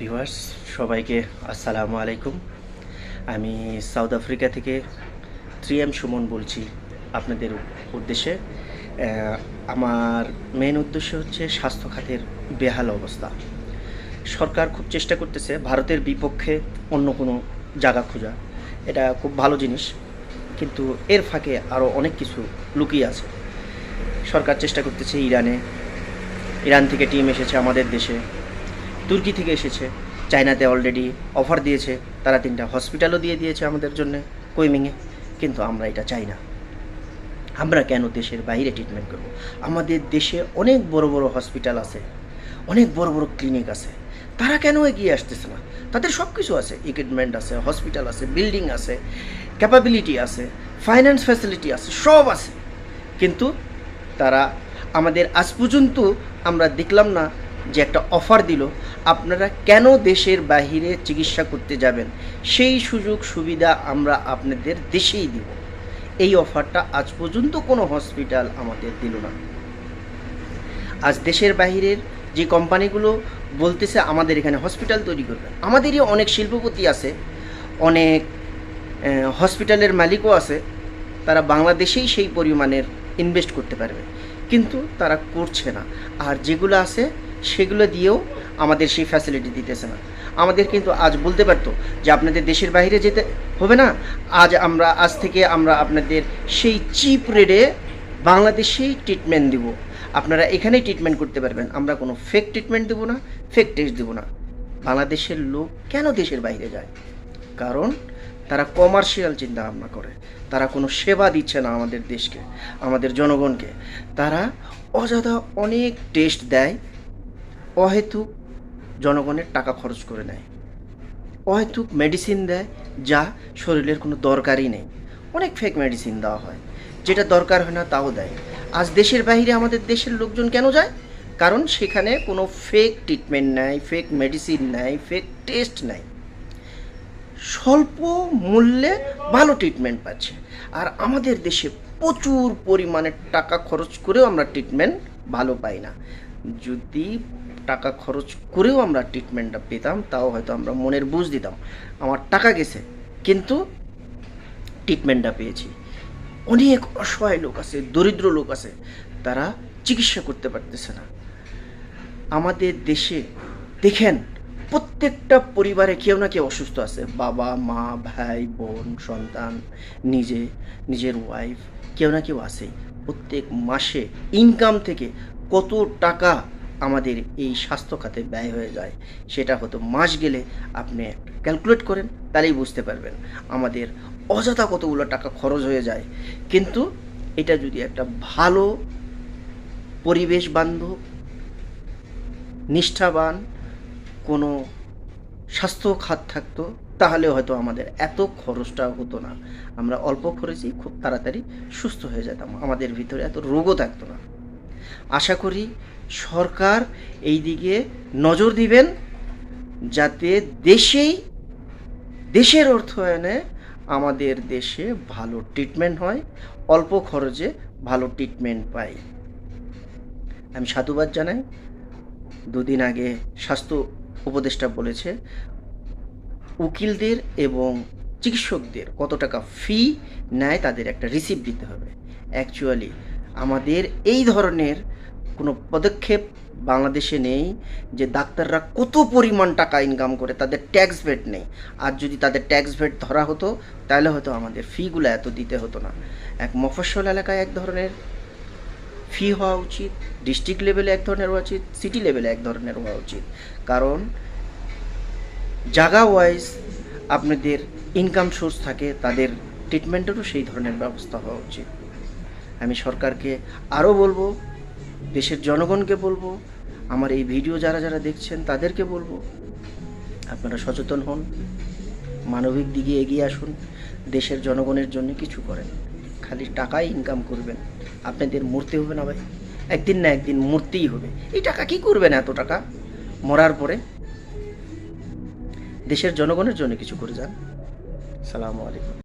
Viewers সবাইকে আসসালামু আলাইকুম। আমি সাউথ আফ্রিকা থেকে থ্রি এম সুমন বলছি আপনাদের উদ্দেশ্যে। আমার মেন উদ্দেশ্য হচ্ছে স্বাস্থ্য খাতের বেহাল অবস্থা। সরকার খুব চেষ্টা করতেছে ভারতের বিপক্ষে অন্য কোনো জায়গা খোঁজা। এটা খুব ভালো জিনিস, কিন্তু এর ফাঁকে আরও অনেক কিছু লুকিয়ে আছে। সরকার চেষ্টা করতেছে ইরানে। ইরান থেকে টিম এসেছে আমাদের দেশে। তুর্কি থেকে এসেছে। চায়নাতে অলরেডি অফার দিয়েছে। তারা তিনটা হসপিটালও দিয়ে দিয়েছে আমাদের জন্য কুইমিংয়ে কিন্তু আমরা এটা চাই না। আমরা কেন দেশের বাইরে ট্রিটমেন্ট করব? আমাদের দেশে অনেক বড় বড় হসপিটাল আছে, অনেক বড় বড় ক্লিনিক আছে। তারা কেন এগিয়ে আসতেছে না? তাদের সব কিছু আছে। ইকুইপমেন্ট আছে হসপিটাল আছে বিল্ডিং আছে ক্যাপাবিলিটি আছে ফাইন্যান্স ফ্যাসিলিটি আছে, সব আছে। কিন্তু তারা আমাদের আজ পর্যন্ত আমরা দেখলাম না যে একটা অফার দিল, আপনারা কেন দেশের বাহিরে চিকিৎসা করতে যাবেন? সেই সুযোগ সুবিধা আমরা আপনাদের দেশেই দিব। এই অফারটা আজ পর্যন্ত কোনো হসপিটাল আমাদের দিল না। আজ দেশের বাহিরের যে কোম্পানিগুলো বলতেছে, আমাদের এখানে হসপিটাল তৈরি করবে। আমাদেরই অনেক শিল্পপতি আছে, অনেক হসপিটালের মালিকও আছে। তারা বাংলাদেশেই সেই পরিমাণের ইনভেস্ট করতে পারবে। কিন্তু তারা করছে না। আর যেগুলো আছে সেগুলো দিয়েও আমাদের সেই ফ্যাসিলিটি দিতেছে না। আমাদের কিন্তু আজ বলতে পারতো যে আপনাদের দেশের বাইরে যেতে হবে না, আজ আমরা, আজ থেকে আমরা আপনাদের সেই চিপ রেটে বাংলাদেশেই ট্রিটমেন্ট দিব। আপনারা এখানেই ট্রিটমেন্ট করতে পারবেন। আমরা কোনো ফেক ট্রিটমেন্ট দেবো না ফেক টেস্ট দেবো না। বাংলাদেশের লোক কেন দেশের বাইরে যায়? কারণ তারা কমার্শিয়াল চিন্তা ভাবনা করে। তারা কোনো সেবা দিচ্ছে না আমাদের দেশকে, আমাদের জনগণকে। তারা অযথা অনেক টেস্ট দেয় অহেতুক জনগণের টাকা খরচ করে নেয়। অহেতুক মেডিসিন দেয় যা শরীরের কোনো দরকারই নেই। অনেক ফেক মেডিসিন দেওয়া হয়। যেটা দরকার হয় না, তাও দেয়। আজ দেশের বাইরে আমাদের দেশের লোকজন কেন যায়? কারণ সেখানে কোনো ফেক ট্রিটমেন্ট নেয় ফেক মেডিসিন নেয় ফেক টেস্ট নেয় স্বল্প মূল্যে ভালো ট্রিটমেন্ট পাচ্ছে। আর আমাদের দেশে প্রচুর পরিমাণে টাকা খরচ করেও আমরা ট্রিটমেন্ট ভালো পাই না। যদি টাকা খরচ করেও আমরা ট্রিটমেন্টটা পেতাম, তাও হয়তো আমরা মনের বুঝ দিতাম। আমার টাকা গেছে, কিন্তু ট্রিটমেন্টটা পেয়েছি। অনেক অসহায় লোক আছে, দরিদ্র লোক আছে, তারা চিকিৎসা করতে পারতেছে না। আমাদের দেশে দেখেন, প্রত্যেকটা পরিবারে কেউ না কেউ অসুস্থ আছে। বাবা, মা, ভাই, বোন, সন্তান, নিজে, নিজের ওয়াইফ কেউ না কেউ আছেই। প্রত্যেক মাসে ইনকাম থেকে কত টাকা আমাদের এই স্বাস্থ্য খাতে ব্যয় হয়ে যায়। সেটা হয়তো মাস গেলে আপনি ক্যালকুলেট করেন, তাহলেই বুঝতে পারবেন। আমাদের অযথা কতগুলো টাকা খরচ হয়ে যায়। কিন্তু এটা যদি একটা ভালো পরিবেশ বান্ধব, নিষ্ঠাবান কোনো স্বাস্থ্য খাত থাকতো, তাহলে হয়তো আমাদের এত খরচটা হতো না। আমরা অল্প খরচেই খুব তাড়াতাড়ি সুস্থ হয়ে যেতাম। আমাদের ভিতরে এত রোগও থাকতো না। আশা করি সরকার এই দিকে নজর দিবেন যাতে দেশেই, দেশের অর্থায়নে আমাদের দেশে ভালো ট্রিটমেন্ট হয়, অল্প খরচে ভালো ট্রিটমেন্ট পাই। আমি সাধুবাদ জানাই। দুদিন আগে স্বাস্থ্য উপদেষ্টা বলেছে, উকিলদের এবং চিকিৎসকদের কত টাকা ফি নেয় তাদের একটা রিসিপ্ট দিতে হবে। অ্যাকচুয়ালি আমাদের এই ধরনের কোনো পদক্ষেপ বাংলাদেশে নেই যে ডাক্তাররা কত পরিমাণ টাকা ইনকাম করে, তাদের ট্যাক্স ভেট নেই। আর যদি তাদের ট্যাক্স ভেট ধরা হতো, তাহলে হয়তো আমাদের ফিগুলো এত দিতে হতো না। এক মফস্বল এলাকায় এক ধরনের ফি হওয়া উচিত ডিস্ট্রিক্ট লেভেলে এক ধরনের হওয়া উচিত সিটি লেভেলে এক ধরনের হওয়া উচিত। কারণ জায়গা ওয়াইজ আপনাদের ইনকাম সোর্স থাকে, তাদের ট্রিটমেন্টেরও সেই ধরনের ব্যবস্থা হওয়া উচিত। আমি সরকারকে আরও বলব, দেশের জনগণকে বলব, আমার এই ভিডিও যারা যারা দেখছেন তাদেরকে বলব, আপনারা সচেতন হন, মানবিক দিকে এগিয়ে আসুন, দেশের জনগণের জন্য কিছু করেন, খালি টাকাই ইনকাম করবেন, আপনাদের মরতে হবে না ভাই, একদিন না একদিন মরতেই হবে, এই টাকা কি করবেন এত টাকা? মরার পরে দেশের জনগণের জন্য কিছু করে যান। সালামু আলাইকুম।